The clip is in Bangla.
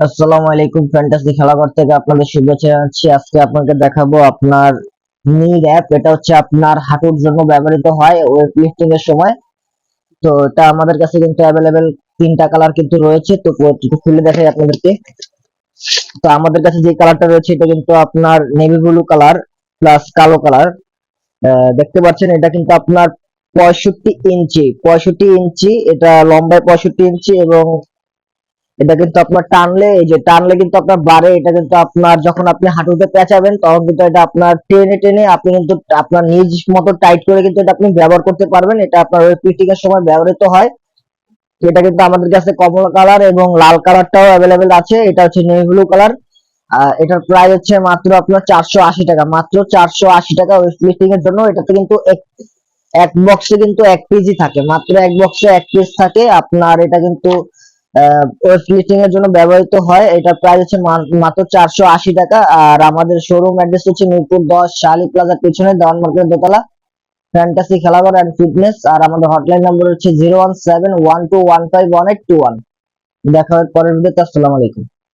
আসসালামু আলাইকুম ফ্যান্টাসি খেলাঘর থেকে আপনাদের শুভেচ্ছা জানাচ্ছি। আজকে আপনাকে দেখাবো আপনার নি অ্যাপ এটা হচ্ছে আপনার হাঁটুর জন্য ব্যবহৃত হয় ওয়েট লিফটিং এর সময়। তো এটা আমাদের কাছে কিন্তু অ্যাভেলেবেল তিনটা কালার কিন্তু রয়েছে, তো খুলে দেখাই আপনাদেরকে। তো আমাদের কাছে যে কালারটা রয়েছে, এটা কিন্তু আপনার নেভি ব্লু কালার প্লাস কালো কালার দেখতে পাচ্ছেন, এটা কিন্তু আপনার পঁয়ষট্টি ইঞ্চি। পঁয়ষট্টি ইঞ্চি, এটা লম্বায় পঁয়ষট্টি ইঞ্চি এবং এটা কিন্তু আপনার টানলে, এই যে টানলে কিন্তু আপনার বাড়ে এটা কিন্তু আপনার যখন আপনি হাঁটুতে পেঁচাবেন, তখন কিন্তু এটা আপনার টেনে টেনে আপনি কিন্তু আপনার নিজ মতো টাইট করে কিন্তু এটা আপনি ব্যবহার করতে পারবেন। এটা আপনার ওয়েটলিফটিং এর সময় ব্যবহৃত হয়। এটা কিন্তু আমাদের কাছে কমলা কালার এবং লাল কালারটাও অ্যাভেলেবেল আছে। এটা হচ্ছে নেভি ব্লু কালার। এটার প্রাইস হচ্ছে মাত্র আপনার চারশো আশি টাকা। মাত্র চারশো আশি টাকা ওয়েটলিফটিং এর জন্য। এটাতে কিন্তু এক বক্সে কিন্তু এক পিসই থাকে। মাত্র এক বক্সে এক পিস থাকে। আপনার এটা কিন্তু ওয়েটলিফটিং এর জন্য ব্যবহৃত হয়। এটা প্রাইস হচ্ছে মাত্র চারশো আশি টাকা। আর আমাদের শোরুম অ্যাড্রেস হচ্ছে মিরপুর দশ শালি প্লাজার পিছনে, দেওয়ান মার্কেটের দোতলা। ফ্যান্টাসি খেলাঘর অ্যান্ড ফিটনেস আর আমাদের হটলাইন নম্বর হচ্ছে zero one seven one two one five one eight two one দেখা হবে পরের ভিডিওতে আসসালামু আলাইকুম।